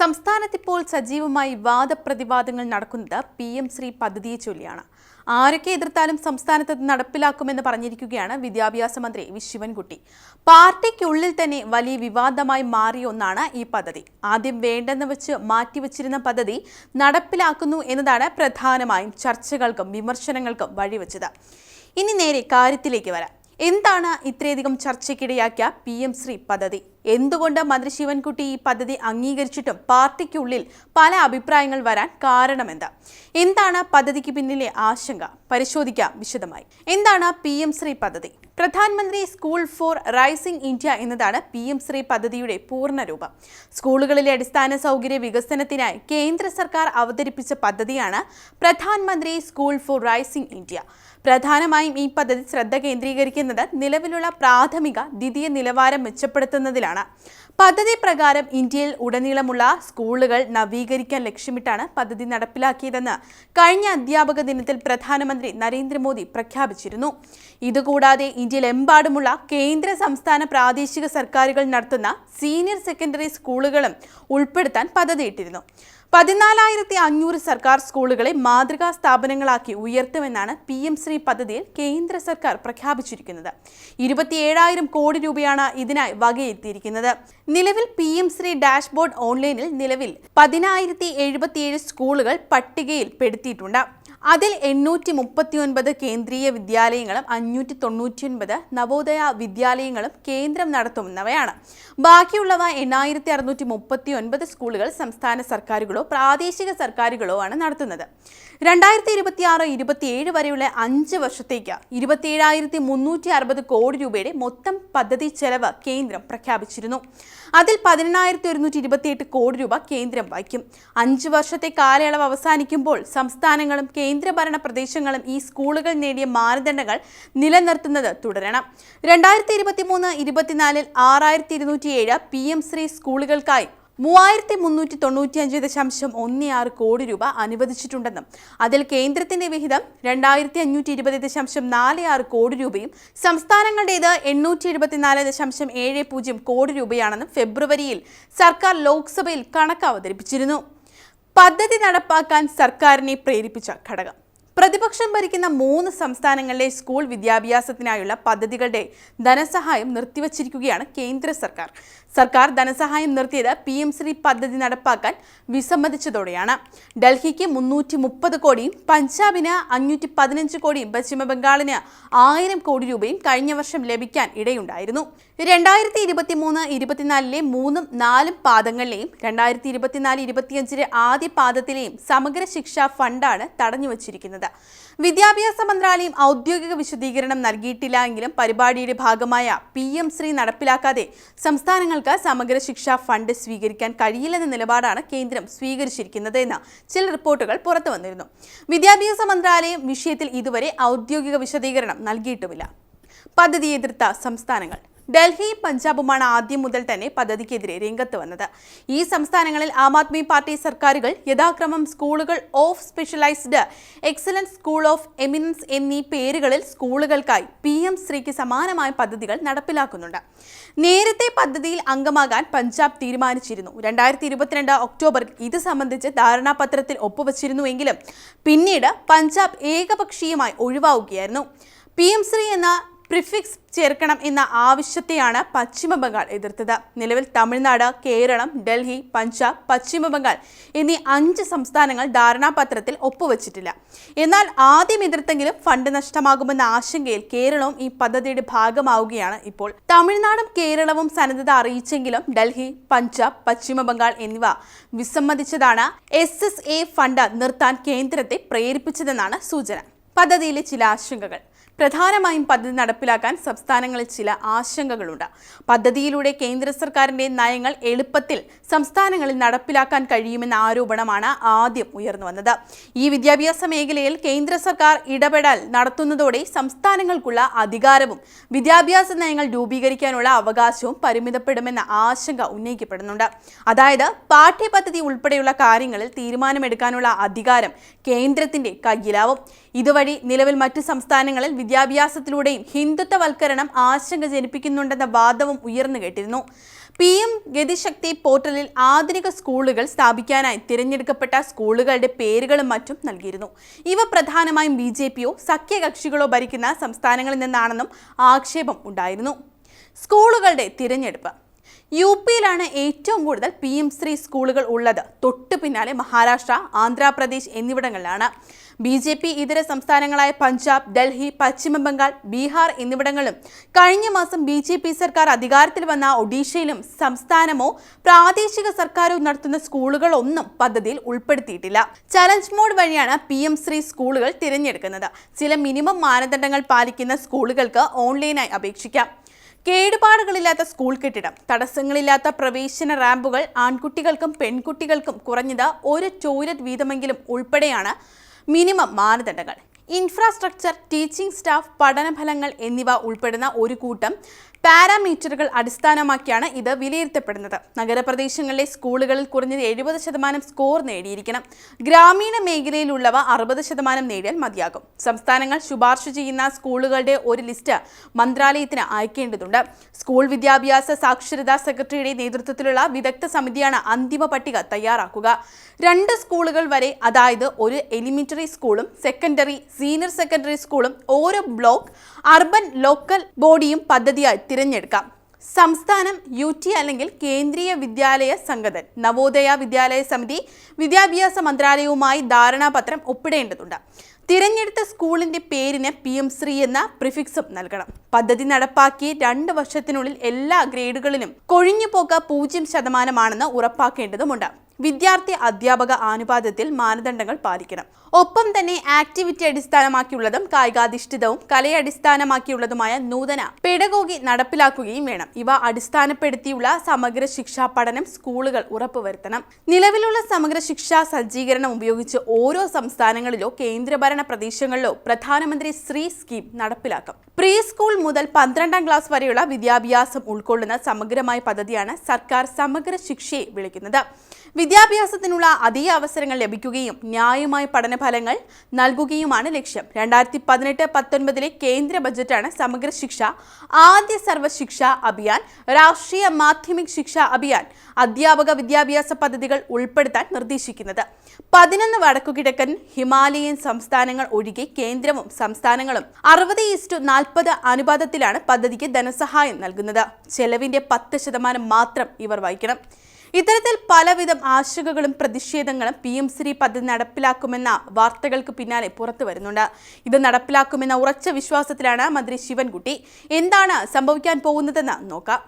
സംസ്ഥാനത്തിപ്പോൾ സജീവമായി വാദപ്രതിവാദങ്ങൾ നടക്കുന്നത് P M Shri പദ്ധതിയെ ചൊല്ലിയാണ്. ആരൊക്കെ എതിർത്താലും സംസ്ഥാനത്ത് നടപ്പിലാക്കുമെന്ന് പറഞ്ഞിരിക്കുകയാണ് വിദ്യാഭ്യാസ മന്ത്രി വി. ശിവൻകുട്ടി. പാർട്ടിക്കുള്ളിൽ തന്നെ വലിയ വിവാദമായി മാറിയ ഒന്നാണ് ഈ പദ്ധതി. ആദ്യം വേണ്ടെന്ന് വെച്ച് മാറ്റിവെച്ചിരുന്ന പദ്ധതി നടപ്പിലാക്കുന്നു എന്നതാണ് പ്രധാനമായും ചർച്ചകൾക്കും വിമർശനങ്ങൾക്കും വഴിവെച്ചത്. ഇനി നേരെ കാര്യത്തിലേക്ക് വരാം. എന്താണ് ഇത്രയധികം ചർച്ചയ്ക്കിടയാക്കിയ പി എം ശ്രീ പദ്ധതി? എന്തുകൊണ്ട് മന്ത്രി ശിവൻകുട്ടി ഈ പദ്ധതി അംഗീകരിച്ചിട്ടും പാർട്ടിക്കുള്ളിൽ പല അഭിപ്രായങ്ങൾ വരാൻ കാരണമെന്ത്? എന്താണ് പദ്ധതിക്ക് പിന്നിലെ ആശങ്ക? പരിശോധിക്കാം വിശദമായി. എന്താണ് പി എം ശ്രീ പദ്ധതി? പ്രധാനമന്ത്രി സ്കൂൾ ഫോർ റൈസിംഗ് ഇന്ത്യ എന്നതാണ് പി എം ശ്രീ പദ്ധതിയുടെ പൂർണരൂപം സ്കൂളുകളിലെ അടിസ്ഥാന സൗകര്യ വികസനത്തിനായി കേന്ദ്ര സർക്കാർ അവതരിപ്പിച്ച പദ്ധതിയാണ് പ്രധാനമന്ത്രി സ്കൂൾ ഫോർ റൈസിംഗ് ഇന്ത്യ. പ്രധാനമായും ഈ പദ്ധതി ശ്രദ്ധ കേന്ദ്രീകരിക്കുന്നത് നിലവിലുള്ള പ്രാഥമിക ദ്വിതീയ നിലവാരം മെച്ചപ്പെടുത്തുന്നതിലാണ്. പദ്ധതി പ്രകാരം ഇന്ത്യയിൽ ഉടനീളമുള്ള സ്കൂളുകൾ നവീകരിക്കാൻ ലക്ഷ്യമിട്ടാണ് പദ്ധതി നടപ്പിലാക്കിയതെന്ന് കഴിഞ്ഞ അധ്യാപക ദിനത്തിൽ പ്രധാനമന്ത്രി നരേന്ദ്രമോദി പ്രഖ്യാപിച്ചിരുന്നു. ഇതുകൂടാതെ ഇന്ത്യയിലെമ്പാടുമുള്ള കേന്ദ്ര സംസ്ഥാന പ്രാദേശിക സർക്കാരുകൾ നടത്തുന്ന സീനിയർ സെക്കൻഡറി സ്കൂളുകളും ഉൾപ്പെടുത്താൻ പദ്ധതിയിട്ടിരുന്നു. പതിനാലായിരത്തി അഞ്ഞൂറ് സർക്കാർ സ്കൂളുകളെ മാതൃകാ സ്ഥാപനങ്ങളാക്കി ഉയർത്തുമെന്നാണ് പി എം ശ്രീ പദ്ധതിയിൽ കേന്ദ്ര സർക്കാർ പ്രഖ്യാപിച്ചിരിക്കുന്നത്. ഇരുപത്തിയേഴായിരം കോടി രൂപയാണ് ഇതിനായി വകയെത്തിയിരിക്കുന്നത്. നിലവിൽ പി എം ശ്രീ ഡാഷ്ബോർഡ് ഓൺലൈനിൽ നിലവിൽ പതിനായിരത്തി സ്കൂളുകൾ പട്ടികയിൽ പെടുത്തിയിട്ടുണ്ട്. അതിൽ എണ്ണൂറ്റി മുപ്പത്തി ഒൻപത് കേന്ദ്രീയ വിദ്യാലയങ്ങളും അഞ്ഞൂറ്റി തൊണ്ണൂറ്റി ഒൻപത് നവോദയ വിദ്യാലയങ്ങളും കേന്ദ്രം നടത്തുന്നവയാണ്. ബാക്കിയുള്ളവ എണ്ണായിരത്തി അറുന്നൂറ്റി മുപ്പത്തി ഒൻപത് സ്കൂളുകൾ സംസ്ഥാന സർക്കാരുകളോ പ്രാദേശിക സർക്കാരുകളോ ആണ് നടത്തുന്നത്. രണ്ടായിരത്തി ഇരുപത്തി ആറ് ഇരുപത്തിയേഴ് വരെയുള്ള അഞ്ച് വർഷത്തേക്ക് ഇരുപത്തിയേഴായിരത്തി മുന്നൂറ്റി അറുപത് കോടി രൂപയുടെ മൊത്തം പദ്ധതി ചെലവ് കേന്ദ്രം പ്രഖ്യാപിച്ചിരുന്നു. അതിൽ പതിനെണ്ണായിരത്തി ഒരുന്നൂറ്റി ഇരുപത്തിയെട്ട് കോടി രൂപ കേന്ദ്രം വഹിക്കും. അഞ്ച് വർഷത്തെ കാലയളവ് അവസാനിക്കുമ്പോൾ സംസ്ഥാനങ്ങളും കേന്ദ്രഭരണ പ്രദേശങ്ങളും ഈ സ്കൂളുകൾ നേടിയ മാനദണ്ഡങ്ങൾ നിലനിർത്തുന്നത് തുടരണം. രണ്ടായിരത്തി ഇരുപത്തി മൂന്ന് ഇരുപത്തിനാലിൽ ആറായിരത്തി ഇരുന്നൂറ്റി ഏഴ് പി എം ശ്രീ സ്കൂളുകൾക്കായി മൂവായിരത്തി മുന്നൂറ്റി തൊണ്ണൂറ്റിയഞ്ച് ദശാംശം ഒന്ന് ആറ് കോടി രൂപ അനുവദിച്ചിട്ടുണ്ടെന്നും അതിൽ കേന്ദ്രത്തിന്റെ വിഹിതം രണ്ടായിരത്തി അഞ്ഞൂറ്റി ഇരുപത് ദശാംശം നാല് ആറ് കോടി രൂപയും സംസ്ഥാനങ്ങളുടേത് എണ്ണൂറ്റി എഴുപത്തിനാല് ദശാംശം ഏഴ് പൂജ്യം കോടി രൂപയാണെന്നും ഫെബ്രുവരിയിൽ സർക്കാർ ലോക്സഭയിൽ കണക്ക് അവതരിപ്പിച്ചിരുന്നു. പദ്ധതി നടപ്പാക്കാൻ സർക്കാരിനെ പ്രേരിപ്പിച്ച ഘടകം. പ്രതിപക്ഷം ഭരിക്കുന്ന മൂന്ന് സംസ്ഥാനങ്ങളിലെ സ്കൂൾ വിദ്യാഭ്യാസത്തിനായുള്ള പദ്ധതികളുടെ ധനസഹായം നിർത്തിവച്ചിരിക്കുകയാണ് കേന്ദ്ര സർക്കാർ. സർക്കാർ ധനസഹായം നിർത്തിയത് പി എം ശ്രീ പദ്ധതി നടപ്പാക്കാൻ വിസമ്മതിച്ചതോടെയാണ്. ഡൽഹിക്ക് മുന്നൂറ്റി മുപ്പത് കോടിയും പഞ്ചാബിന് അഞ്ഞൂറ്റി പതിനഞ്ച് കോടിയും പശ്ചിമബംഗാളിന് ആയിരം കോടി രൂപയും കഴിഞ്ഞ വർഷം ലഭിക്കാൻ ഇടയുണ്ടായിരുന്നു. രണ്ടായിരത്തി ഇരുപത്തി മൂന്ന് ഇരുപത്തിനാലിലെ മൂന്നും നാലും പാദങ്ങളിലെയും രണ്ടായിരത്തി ഇരുപത്തിനാല് ഇരുപത്തിയഞ്ചിലെ ആദ്യ പാദത്തിലെയും സമഗ്ര ശിക്ഷാ ഫണ്ടാണ് തടഞ്ഞുവച്ചിരിക്കുന്നത്. വിദ്യാഭ്യാസ മന്ത്രാലയം ഔദ്യോഗിക വിശദീകരണം നൽകിയിട്ടില്ല എങ്കിലും പരിപാടിയുടെ ഭാഗമായ പി എം ശ്രീ നടപ്പിലാക്കാതെ സംസ്ഥാനങ്ങൾക്ക് സമഗ്ര ശിക്ഷാ ഫണ്ട് സ്വീകരിക്കാൻ കഴിയില്ലെന്ന നിലപാടാണ് കേന്ദ്രം സ്വീകരിച്ചിരിക്കുന്നത് എന്ന് ചില റിപ്പോർട്ടുകൾ പുറത്തു വന്നിരുന്നു. വിദ്യാഭ്യാസ മന്ത്രാലയം വിഷയത്തിൽ ഇതുവരെ ഔദ്യോഗിക വിശദീകരണം നൽകിയിട്ടുമില്ല. പദ്ധതി എതിർത്ത സംസ്ഥാനങ്ങൾ. ഡൽഹിയും പഞ്ചാബുമാണ് ആദ്യം മുതൽ തന്നെ പദ്ധതിക്കെതിരെ രംഗത്ത് വന്നത്. ഈ സംസ്ഥാനങ്ങളിൽ ആം ആദ്മി പാർട്ടി സർക്കാരുകൾ യഥാക്രമം സ്കൂളുകൾ of specialised excellence school of eminence എന്നീ പേരുകളിൽ സ്കൂളുകൾക്കായി പി എം ശ്രീക്ക് സമാനമായ പദ്ധതികൾ നടപ്പിലാക്കുന്നുണ്ട്. നേരത്തെ പദ്ധതിയിൽ അംഗമാകാൻ പഞ്ചാബ് തീരുമാനിച്ചിരുന്നു. രണ്ടായിരത്തി ഇരുപത്തിരണ്ട് ഒക്ടോബറിൽ ഇത് സംബന്ധിച്ച് ധാരണാപത്രത്തിൽ ഒപ്പുവച്ചിരുന്നുവെങ്കിലും പിന്നീട് പഞ്ചാബ് ഏകപക്ഷീയമായി ഒഴിവാവുകയായിരുന്നു. പി എം ശ്രീ എന്ന പ്രിഫിക്സ് ചേർക്കണം എന്ന ആവശ്യത്തെയാണ് പശ്ചിമബംഗാൾ എതിർത്തത്. നിലവിൽ തമിഴ്നാട് കേരളം ഡൽഹി പഞ്ചാബ് പശ്ചിമബംഗാൾ എന്നീ അഞ്ച് സംസ്ഥാനങ്ങൾ ധാരണാപത്രത്തിൽ ഒപ്പുവച്ചിട്ടില്ല. എന്നാൽ ആദ്യം എതിർത്തെങ്കിലും ഫണ്ട് നഷ്ടമാകുമെന്ന ആശങ്കയിൽ കേരളവും ഈ പദ്ധതിയുടെ ഭാഗമാവുകയാണ് ഇപ്പോൾ. തമിഴ്നാടും കേരളവും സന്നദ്ധത അറിയിച്ചെങ്കിലും ഡൽഹി പഞ്ചാബ് പശ്ചിമബംഗാൾ എന്നിവ വിസമ്മതിച്ചതാണ് എസ് ഫണ്ട് നിർത്താൻ കേന്ദ്രത്തെ പ്രേരിപ്പിച്ചതെന്നാണ് സൂചന. പദ്ധതിയിലെ ചില ആശങ്കകൾ. പ്രധാനമായും പദ്ധതി നടപ്പിലാക്കാൻ സംസ്ഥാനങ്ങളിൽ ചില ആശങ്കകളുണ്ട്. പദ്ധതിയിലൂടെ കേന്ദ്ര സർക്കാരിന്റെ നയങ്ങൾ എളുപ്പത്തിൽ സംസ്ഥാനങ്ങളിൽ നടപ്പിലാക്കാൻ കഴിയുമെന്ന ആരോപണമാണ് ആദ്യം ഉയർന്നു വന്നത്. ഈ വിദ്യാഭ്യാസ മേഖലയിൽ കേന്ദ്ര സർക്കാർ ഇടപെടൽ നടത്തുന്നതോടെ സംസ്ഥാനങ്ങൾക്കുള്ള അധികാരവും വിദ്യാഭ്യാസ നയങ്ങൾ രൂപീകരിക്കാനുള്ള അവകാശവും പരിമിതപ്പെടുമെന്ന ആശങ്ക ഉന്നയിക്കപ്പെടുന്നുണ്ട്. അതായത് പാഠ്യപദ്ധതി ഉൾപ്പെടെയുള്ള കാര്യങ്ങളിൽ തീരുമാനമെടുക്കാനുള്ള അധികാരം കേന്ദ്രത്തിന്റെ കയ്യിലാവും. ഇതുവഴി നിലവിൽ മറ്റു സംസ്ഥാനങ്ങളിൽ വിദ്യാഭ്യാസത്തിലൂടെയും ഹിന്ദുത്വവൽക്കരണം ആശങ്ക ജനിപ്പിക്കുന്നുണ്ടെന്ന വാദവും ഉയർന്നു കേട്ടിരുന്നു. പി എം ഗതിശക്തി പോർട്ടലിൽ ആധുനിക സ്കൂളുകൾ സ്ഥാപിക്കാനായി തിരഞ്ഞെടുക്കപ്പെട്ട സ്കൂളുകളുടെ പേരുകളും മറ്റും നൽകിയിരുന്നു. ഇവ പ്രധാനമായും ബി ജെ പിയോ സഖ്യകക്ഷികളോ ഭരിക്കുന്ന സംസ്ഥാനങ്ങളിൽ നിന്നാണെന്നും ആക്ഷേപം ഉണ്ടായിരുന്നു. സ്കൂളുകളുടെ തിരഞ്ഞെടുപ്പ്. യു പിയിലാണ് ഏറ്റവും കൂടുതൽ പി എം ശ്രീ സ്കൂളുകൾ ഉള്ളത്. തൊട്ടു പിന്നാലെ മഹാരാഷ്ട്ര ആന്ധ്രാപ്രദേശ് എന്നിവിടങ്ങളിലാണ്. ബി ജെ പി ഇതര സംസ്ഥാനങ്ങളായ പഞ്ചാബ് ഡൽഹി പശ്ചിമ ബംഗാൾ ബീഹാർ എന്നിവിടങ്ങളിലും കഴിഞ്ഞ മാസം ബി ജെ പി സർക്കാർ അധികാരത്തിൽ വന്ന ഒഡീഷയിലും സംസ്ഥാനമോ പ്രാദേശിക സർക്കാരോ നടത്തുന്ന സ്കൂളുകളൊന്നും പദ്ധതിയിൽ ഉൾപ്പെടുത്തിയിട്ടില്ല. ചലഞ്ച് മോഡ് വഴിയാണ് പി എം ശ്രീ സ്കൂളുകൾ തിരഞ്ഞെടുക്കുന്നത്. ചില മിനിമം മാനദണ്ഡങ്ങൾ പാലിക്കുന്ന സ്കൂളുകൾക്ക് ഓൺലൈനായി അപേക്ഷിക്കാം. കേടുപാടുകളില്ലാത്ത സ്കൂൾ കെട്ടിടം തടസ്സങ്ങളില്ലാത്ത പ്രവേശന റാമ്പുകൾ ആൺകുട്ടികൾക്കും പെൺകുട്ടികൾക്കും കുറഞ്ഞത് ഒരു ടോയ്ലറ്റ് വീതമെങ്കിലും ഉൾപ്പെടെയാണ് മിനിമം മാനദണ്ഡങ്ങൾ. ഇൻഫ്രാസ്ട്രക്ചർ ടീച്ചിംഗ് സ്റ്റാഫ് പഠനഫലങ്ങൾ എന്നിവ ഉൾപ്പെടുന്ന ഒരു കൂട്ടം പാരാമീറ്ററുകൾ അടിസ്ഥാനമാക്കിയാണ് ഇത് വിലയിരുത്തപ്പെടുന്നത്. നഗരപ്രദേശങ്ങളിലെ സ്കൂളുകളിൽ കുറഞ്ഞത് എഴുപത് ശതമാനം സ്കോർ നേടിയിരിക്കണം. ഗ്രാമീണ മേഖലയിലുള്ളവ അറുപത് ശതമാനം നേടിയാൽ മതിയാകും. സംസ്ഥാനങ്ങൾ ശുപാർശ ചെയ്യുന്ന സ്കൂളുകളുടെ ഒരു ലിസ്റ്റ് മന്ത്രാലയത്തിന് അയക്കേണ്ടതുണ്ട്. സ്കൂൾ വിദ്യാഭ്യാസ സാക്ഷരതാ സെക്രട്ടറിയുടെ നേതൃത്വത്തിലുള്ള വിദഗ്ധ സമിതിയാണ് അന്തിമ പട്ടിക തയ്യാറാക്കുക. രണ്ട് സ്കൂളുകൾ വരെ അതായത് ഒരു എലിമെന്ററി സ്കൂളും സെക്കൻഡറി സീനിയർ സെക്കൻഡറി സ്കൂളും ഓരോ ബ്ലോക്ക് അർബൻ ലോക്കൽ ബോഡിയും പദ്ധതിയായി തിരഞ്ഞെടുക്കാം. സംസ്ഥാനം യു ടി അല്ലെങ്കിൽ കേന്ദ്രീയ വിദ്യാലയ സംഘടൻ നവോദയ വിദ്യാലയ സമിതി വിദ്യാഭ്യാസ മന്ത്രാലയവുമായി ധാരണാപത്രം ഒപ്പിടേണ്ടതുണ്ട്. തിരഞ്ഞെടുത്ത സ്കൂളിന്റെ പേരിന് പി എം ശ്രീ എന്ന പ്രിഫിക്സും നൽകണം. പദ്ധതി നടപ്പാക്കി രണ്ട് വർഷത്തിനുള്ളിൽ എല്ലാ ഗ്രേഡുകളിലും കൊഴിഞ്ഞുപോക്ക് പൂജ്യം ശതമാനമാണെന്ന് ഉറപ്പാക്കേണ്ടതുണ്ട് വിദ്യാർത്ഥി അധ്യാപക ആനുപാതത്തിൽ മാനദണ്ഡങ്ങൾ പാലിക്കണം. ഒപ്പം തന്നെ ആക്ടിവിറ്റി അടിസ്ഥാനമാക്കിയുള്ളതും കായികാധിഷ്ഠിതവും കലയെ അടിസ്ഥാനമാക്കിയുള്ളതുമായ നൂതന പെഡഗോഗി നടപ്പിലാക്കുകയും വേണം. ഇവ അടിസ്ഥാനപ്പെടുത്തിയുള്ള സമഗ്ര ശിക്ഷാ പഠനം സ്കൂളുകൾ ഉറപ്പുവരുത്തണം. നിലവിലുള്ള സമഗ്ര ശിക്ഷാ സജ്ജീകരണം ഉപയോഗിച്ച് ഓരോ സംസ്ഥാനങ്ങളിലോ കേന്ദ്രഭരണ പ്രദേശങ്ങളിലോ പ്രധാനമന്ത്രി ശ്രീ സ്കീം നടപ്പിലാക്കും. പ്രീ സ്കൂൾ മുതൽ പന്ത്രണ്ടാം ക്ലാസ് വരെയുള്ള വിദ്യാഭ്യാസം ഉൾക്കൊള്ളുന്ന സമഗ്രമായ പദ്ധതിയാണ് സർക്കാർ സമഗ്ര ശിക്ഷയെ വിളിക്കുന്നത്. വിദ്യാഭ്യാസത്തിനുള്ള അധിക അവസരങ്ങൾ ലഭിക്കുകയും ന്യായമായ പഠനഫലങ്ങൾ നൽകുകയുമാണ് ലക്ഷ്യം. രണ്ടായിരത്തി പതിനെട്ട് പത്തൊൻപതിലെ കേന്ദ്ര ബജറ്റാണ് സമഗ്ര ശിക്ഷ ആദ്യ സർവശിക്ഷ അഭിയാൻ രാഷ്ട്രീയ മാധ്യമിക് ശിക്ഷ അഭിയാൻ അധ്യാപക വിദ്യാഭ്യാസ പദ്ധതികൾ ഉൾപ്പെടുത്താൻ നിർദ്ദേശിക്കുന്നത്. പതിനൊന്ന് വടക്കുകിഴക്കൻ ഹിമാലയൻ സംസ്ഥാനങ്ങൾ ഒഴികെ കേന്ദ്രവും സംസ്ഥാനങ്ങളും അറുപത് ഈസ്റ്റു നാൽപ്പത് അനുപാതത്തിലാണ് പദ്ധതിക്ക് ധനസഹായം നൽകുന്നത്. ചെലവിന്റെ പത്ത് ശതമാനം മാത്രം ഇവർ വഹിക്കണം. ഇത്തരത്തിൽ പലവിധം ആശങ്കകളും പ്രതിഷേധങ്ങളും പി എം ശ്രീ പദ്ധതി നടപ്പിലാക്കുമെന്ന വാർത്തകൾക്ക് പിന്നാലെ പുറത്തു വരുന്നുണ്ട്. ഇത് നടപ്പിലാക്കുമെന്ന ഉറച്ച വിശ്വാസത്തിലാണ് മന്ത്രി ശിവൻകുട്ടി. എന്താണ് സംഭവിക്കാൻ പോകുന്നതെന്ന് നോക്കാം.